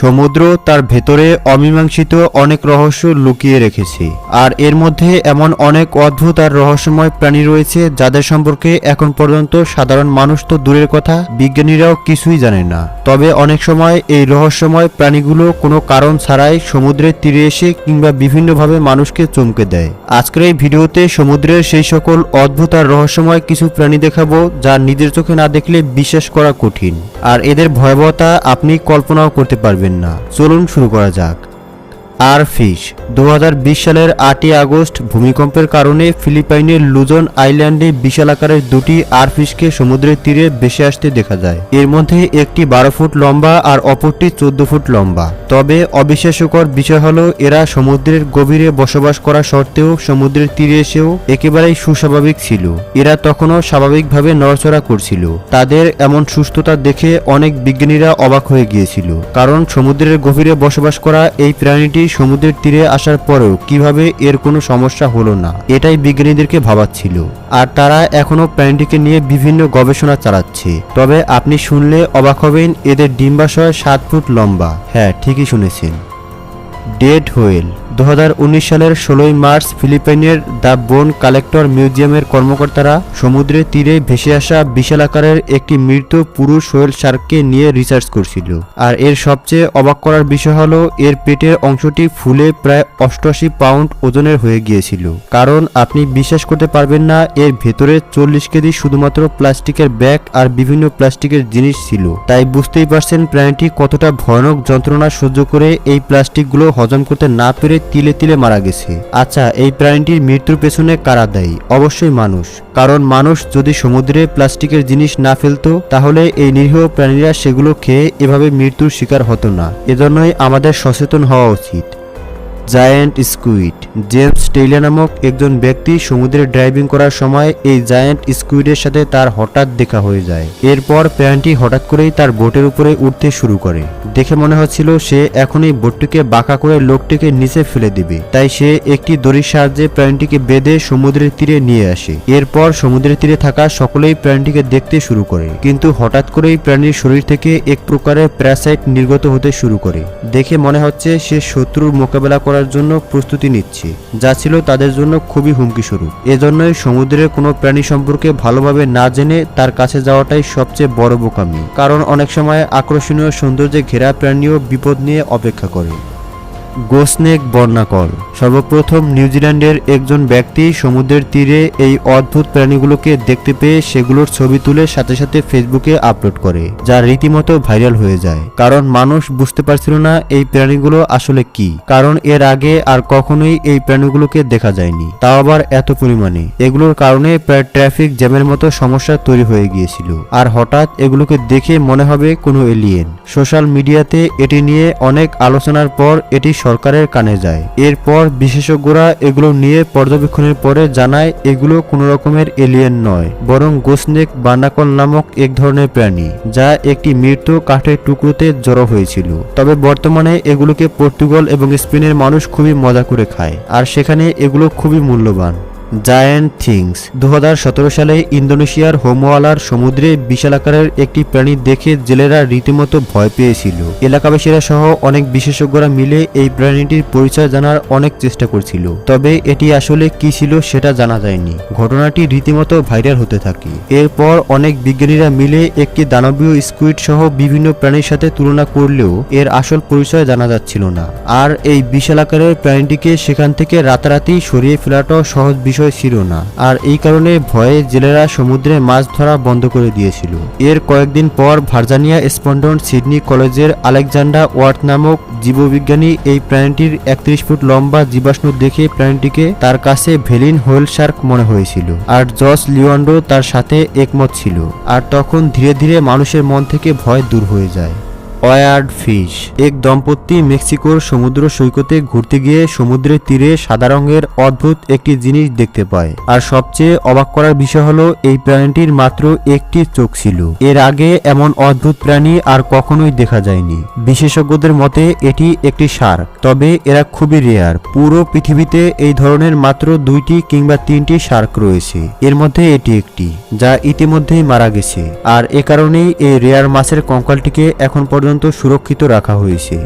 সমুদ্র তার ভেতরে অমীমাংসিত অনেক রহস্য লুকিয়ে রেখেছে। আর এর মধ্যে এমন অনেক অদ্ভুত আর রহস্যময় প্রাণী রয়েছে যাদের সম্পর্কে এখন পর্যন্ত সাধারণ মানুষ তো দূরের কথা, বিজ্ঞানীরাও কিছুই জানে না। তবে অনেক সময় এই রহস্যময় প্রাণীগুলো কোনো কারণ ছাড়াই সমুদ্রের তীরে এসে কিংবা বিভিন্নভাবে মানুষকে চমকে দেয়। আজকের এই ভিডিওতে সমুদ্রের সেই সকল অদ্ভুত আর রহস্যময় কিছু প্রাণী দেখাবো যা নিজের চোখে না দেখলে বিশ্বাস করা কঠিন। আর এদের ভয়াবহতা আপনি কল্পনাও করতে পারবেন না। চলুন শুরু করা যাক। Oarfish. দু সালের আটই আগস্ট ভূমিকম্পের কারণে ফিলিপাইনের লুজন আইল্যান্ডে বিশাল আকারের দুটি আর ফিশকে সমুদ্রের তীরে ভেসে আসতে দেখা যায়। এর মধ্যে একটি বারো ফুট লম্বা আর অপরটি চোদ্দ ফুট লম্বা। তবে অবিশ্বাস্যকর বিষয় হলো, এরা সমুদ্রের গভীরে বসবাস করা সত্ত্বেও সমুদ্রের তীরে এসেও একেবারেই সুস্বাভাবিক ছিল। এরা তখনও স্বাভাবিকভাবে নড়াচড়া করছিল। তাদের এমন সুস্থতা দেখে অনেক বিজ্ঞানীরা অবাক হয়ে গিয়েছিল। কারণ সমুদ্রের গভীরে বসবাস করা এই প্রাণীটি সমুদ্রের তীরে আসার পরেও কীভাবে এর কোনো সমস্যা হলো না, এটাই বিজ্ঞানীদেরকে ভাবাচ্ছিল। আর তারা এখনও প্রাণীটিকে নিয়ে বিভিন্ন গবেষণা চালাচ্ছে। তবে আপনি শুনলে অবাক হবেন, এদের ডিম্বাশয় সাত ফুট লম্বা। হ্যাঁ ঠিকই শুনেছেন। ডেড হোয়েল উনিশ সালের ষোলোই মার্চ ফিলিপাইনের দ্য বোন কালেক্টর মিউজিয়ামের কর্মকর্তারা সমুদ্রের তীরে ভেসে আসা বিশাল আকারের একটি মৃত পুরুষ হোয়েল শার্ককে নিয়ে রিসার্চ করছিল। আর এর সবচেয়ে অবাক করার বিষয় হলো, এর পেটের অংশটি ফুলে প্রায় অষ্টআশি পাউন্ড ওজনের হয়ে গিয়েছিল। কারণ আপনি বিশ্বাস করতে পারবেন না, এর ভেতরে চল্লিশ কেজি শুধুমাত্র প্লাস্টিকের ব্যাগ আর বিভিন্ন প্লাস্টিকের জিনিস ছিল। তাই বুঝতেই পারছেন প্রাণীটি কতটা ভয়ানক যন্ত্রণা সহ্য করে এই প্লাস্টিকগুলো হজম করতে না পেরে তিলে তিলে মারা গেছে। আচ্ছা এই প্রাণীটির মৃত্যুর পেছনে কারা দায়ী? অবশ্যই মানুষ। কারণ মানুষ যদি সমুদ্রে প্লাস্টিকের জিনিস না ফেলতো, তাহলে এই নিরীহ প্রাণীরা সেগুলো খেয়ে এভাবে মৃত্যুর শিকার হতো না। এজন্যই আমাদের সচেতন হওয়া উচিত। জায়ান্ট স্কুইড জেমস টেইলার নামক একজন ব্যক্তি সমুদ্রে ড্রাইভিং করার সময় এই জায়ান্ট স্কুইডের সাথে তার হঠাৎ দেখা হয়ে যায়। এরপর প্রাণটি হঠাৎ করেই তার বোটের উপরে উঠতে শুরু করে। দেখে মনে হচ্ছিল সে এখনই বোটটিকে বাঁকা করে লোকটিকে নিচে ফেলে দিবে। তাই সে একটি দড়ির সাহায্যে প্রাণীটিকে বেঁধে সমুদ্রের তীরে নিয়ে আসে। এরপর সমুদ্রের তীরে থাকা সকলেই প্রাণীটিকে দেখতে শুরু করে। কিন্তু হঠাৎ করেই প্রাণীর শরীর থেকে এক প্রকারের প্যারাসাইট নির্গত হতে শুরু করে। দেখে মনে হচ্ছে সে শত্রুর মোকাবেলা করার জন্য প্রস্তুতি নিচ্ছে, যা ছিল তাদের জন্য খুবই হুমকিস্বরূপ। এজন্যই সমুদ্রের কোনো প্রাণী সম্পর্কে ভালোভাবে না জেনে তার কাছে যাওয়াটাই সবচেয়ে বড় বোকামি, কারণ অনেক সময় আকর্ষণীয় সৌন্দর্যে ঘেরা প্রাণীও বিপদ নিয়ে অপেক্ষা করে। গোসনেক বর্ণাকল সর্বপ্রথম নিউজিল্যান্ডের একজন ব্যক্তি সমুদ্রের তীরে এই অদ্ভুত প্রাণীগুলোকে দেখতে পেয়ে সেগুলোর ছবি তুলে সাথে সাথে ফেসবুকে আপলোড করে, যা রীতিমতো ভাইরাল হয়ে যায়। কারণ মানুষ বুঝতে পারছিল না এই প্রাণীগুলো আসলে কি, কারণ এর আগে আর কখনোই এই প্রাণীগুলোকে দেখা যায়নি। তাও আবার এত পরিমাণে। এগুলোর কারণে প্রায় ট্রাফিক জ্যামের মতো সমস্যা তৈরি হয়ে গিয়েছিল। আর হঠাৎ এগুলোকে দেখে মনে হবে কোনো এলিয়েন। সোশ্যাল মিডিয়াতে এটি নিয়ে অনেক আলোচনার পর এটি সরকারের কানে যায়। এরপর বিশেষজ্ঞরা এগুলো নিয়ে পর্যবেক্ষণের পরে জানায়, এগুলো কোনো রকমের এলিয়েন নয়, বরং গোসনেক বানাকল নামক এক ধরনের প্রাণী, যা একটি মৃত কাঠের টুকরোতে জড়ো হয়েছিল। তবে বর্তমানে এগুলোকে পর্তুগাল এবং স্পেনের মানুষ খুবই মজা করে খায়, আর সেখানে এগুলো খুবই মূল্যবান। জায়ান্ট থিংস দু হাজার সতেরো সালে ইন্দোনেশিয়ার হোমওয়ালার সমুদ্রে বিশাল আকারের একটি প্রাণী দেখে জেলেরা রীতিমতো ভয় পেয়েছিল। এলাকাবাসীরা সহ অনেক বিশেষজ্ঞরা মিলে এই প্রাণীটির পরিচয় জানার অনেক চেষ্টা করছিল। তবে এটি আসলে কি ছিল সেটা জানা যায়নি। ঘটনাটি রীতিমতো ভাইরাল হতে থাকে। এরপর অনেক বিজ্ঞানীরা মিলে একটি দানবীয় স্কুইড সহ বিভিন্ন প্রাণীর সাথে তুলনা করলেও এর আসল পরিচয় জানা যাচ্ছিল না। আর এই বিশাল আকারের প্রাণীটিকে সেখান থেকে রাতারাতি সরিয়ে ফেলাটাও সহজ বিষয় ছিল না। আর এই কারণে ভয়ে জেলেরা সমুদ্রে মাছ ধরা বন্ধ করে দিয়েছিল। এর কয়েকদিন পর ভার্জানিয়া স্পন্ডন সিডনি কলেজের আলেকজান্ডার ওয়ার্থ নামক জীববিজ্ঞানী এই প্রাণীটির একত্রিশ ফুট লম্বা জীবাশ্ম দেখে প্রাণীটিকে তার কাছে ভেলিন হোয়েল শার্ক মনে হয়েছিল। আর জস লিওয়ান্ডো তার সাথে একমত ছিল। আর তখন ধীরে ধীরে মানুষের মন থেকে ভয় দূর হয়ে যায়। ওয়ার্ড ফিশ। এক দম্পতি মেক্সিকোর সমুদ্র সৈকতে ঘুরতে গিয়ে সমুদ্রের তীরে সাদা রঙের অদ্ভুত একটি জিনিস দেখতে পায়। আর সবচেয়ে অবাক করার বিষয় হলো, এই প্রাণীটির মাত্র একটি চোখ ছিল। এর আগে এমন অদ্ভুত প্রাণী আর কখনোই দেখা যায়নি। বিশেষজ্ঞদের মতে, এটি একটি শার্ক। তবে এরা খুবই রেয়ার। পুরো পৃথিবীতে এই ধরনের মাত্র দুইটি কিংবা তিনটি শার্ক রয়েছে। এর মধ্যে এটি একটি, যা ইতিমধ্যেই মারা গেছে। আর এ কারণেই এই রেয়ার মাছের কঙ্কালটিকে এখন পর্যন্ত পর্যন্ত সুরক্ষিত রাখা হয়েছে।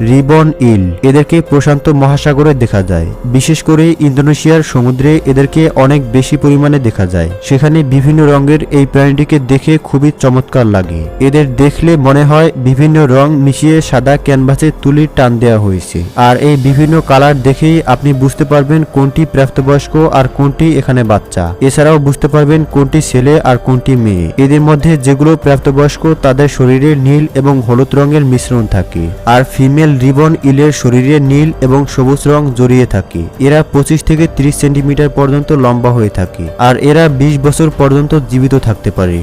Ribbon eel. এদেরকে প্রশান্ত মহাসাগরে দেখা যায়। বিশেষ করে ইন্দোনেশিয়ার সমুদ্রে এদেরকে অনেক বেশি পরিমাণে দেখা যায়। সেখানে বিভিন্ন রঙের এই প্রাণীটিকে দেখে খুবই চমৎকার লাগে। এদের দেখলে মনে হয় বিভিন্ন রং মিশিয়ে সাদা ক্যানভাসে তুলির টান দেওয়া হয়েছে। আর এই বিভিন্ন কালার দেখেই আপনি বুঝতে পারবেন কোনটি প্রাপ্তবয়স্ক আর কোনটি এখানে বাচ্চা। এছাড়াও বুঝতে পারবেন কোনটি ছেলে আর কোনটি মেয়ে। এদের মধ্যে যেগুলো প্রাপ্তবয়স্ক তাদের শরীরে নীল এবং হলুদ রঙের মিশ্রণ থাকে। আর ফিমেল রিবন ইলের শরীরে নীল এবং সবুজ রং জড়িয়ে থাকে। এরা পঁচিশ থেকে তিরিশ সেন্টিমিটার পর্যন্ত লম্বা হয়ে থাকে, আর এরা বিশ বছর পর্যন্ত জীবিত থাকতে পারে।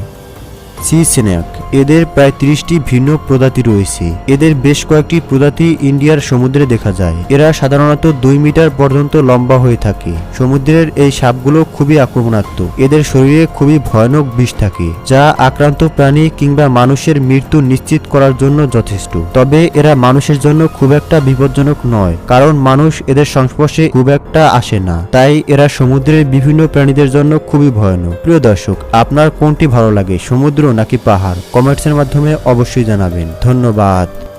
সি স্নেক এদের প্রায় ত্রিশটি ভিন্ন প্রজাতি রয়েছে। এদের বেশ কয়েকটি প্রজাতি ইন্ডিয়ার সমুদ্রে দেখা যায়। এরা সাধারণত দুই মিটার পর্যন্ত লম্বা হয়ে থাকে। সমুদ্রের এই সাপগুলো খুবই আক্রমণাত্মক। এদের শরীরে খুবই ভয়ানক বিষ থাকে, যা আক্রান্ত প্রাণী কিংবা মানুষের মৃত্যু নিশ্চিত করার জন্য যথেষ্ট। তবে এরা মানুষের জন্য খুব একটা বিপজ্জনক নয়, কারণ মানুষ এদের সংস্পর্শে খুব একটা আসে না। তাই এরা সমুদ্রের বিভিন্ন প্রাণীদের জন্য খুবই ভয়ানক। প্রিয় দর্শক, আপনার কোনটি ভালো লাগে, সমুদ্র নাকি পাহাড়? কমেন্টসের মাধ্যমে অবশ্যই জানাবেন। ধন্যবাদ।